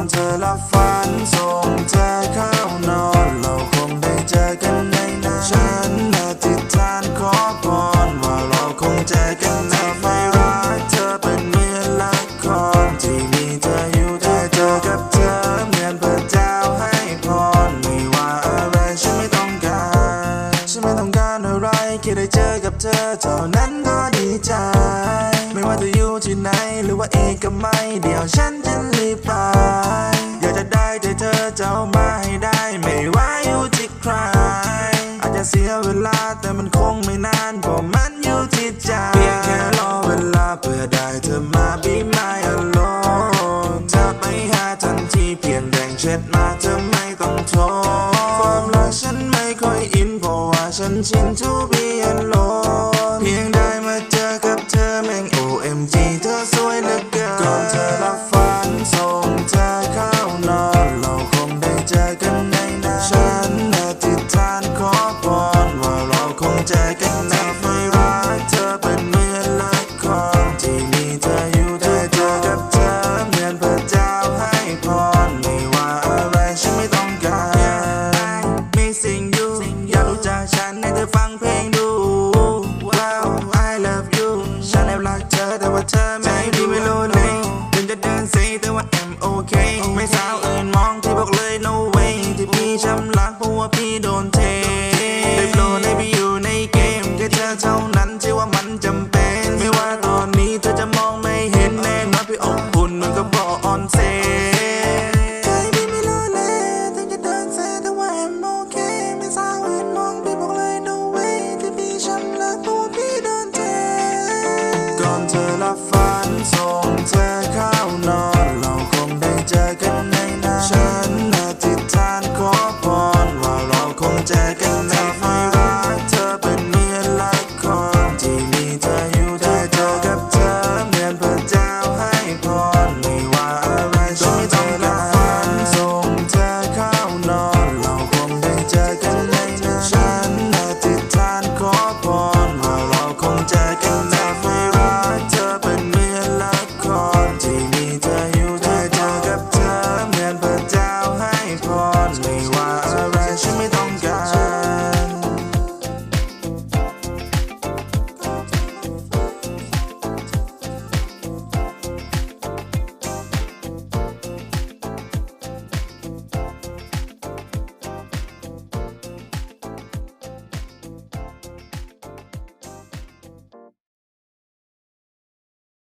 อนเธอละฝันส่งเธอเข้านอน เราคงได้เจอกันในนั้นฉันอธิษฐานขอพรว่าเราคงเจอกันในไม่รักเธอเป็นเหมือนละครที่มีเธออยู่ได้เจอกับเธอเหมือนพระเจ้าให้พรไม่ว่าอะไรฉันไม่ต้องการ ฉันไม่ต้องการอะไรแค่ได้เจอกับเธอเท่านั้นก็ดี ว่าจะอยู่ที่ไหน หรือว่าเองก็ไม่ เดี๋ยวฉันจะรีบไปอยากจะได้แต่เธอจะเอามาให้ได้ ไม่ว่าอยู่ที่ใคร อาจจะเสียเวลาแต่มันคงไม่นานเพราะมันอยู่ที่ใจเพียงแค่รอเวลาเพื่อได้เธอมา be my alone เธอไปหาทันทีเพียงแดงเช็ดมาเธอไม่ต้องโทรความรักฉันไม่ค่อยอินเพราะว่าฉันชิน to be ับรักเธอแต่ว่าเธอไม่ดีไม่รู้เลยถึงจะเดินเซแต่ว่า I'm okay ไม่สาวอื่นมองที่บอกเลย no way ที่พี่ช้ำรักเพราะว่าพี่โดนเท เธอละฝันส่งเธอเข้านอน เราคงได้เจอกันในนั้นฉันอธิษฐานขอพรว่าเราคงเจอกัน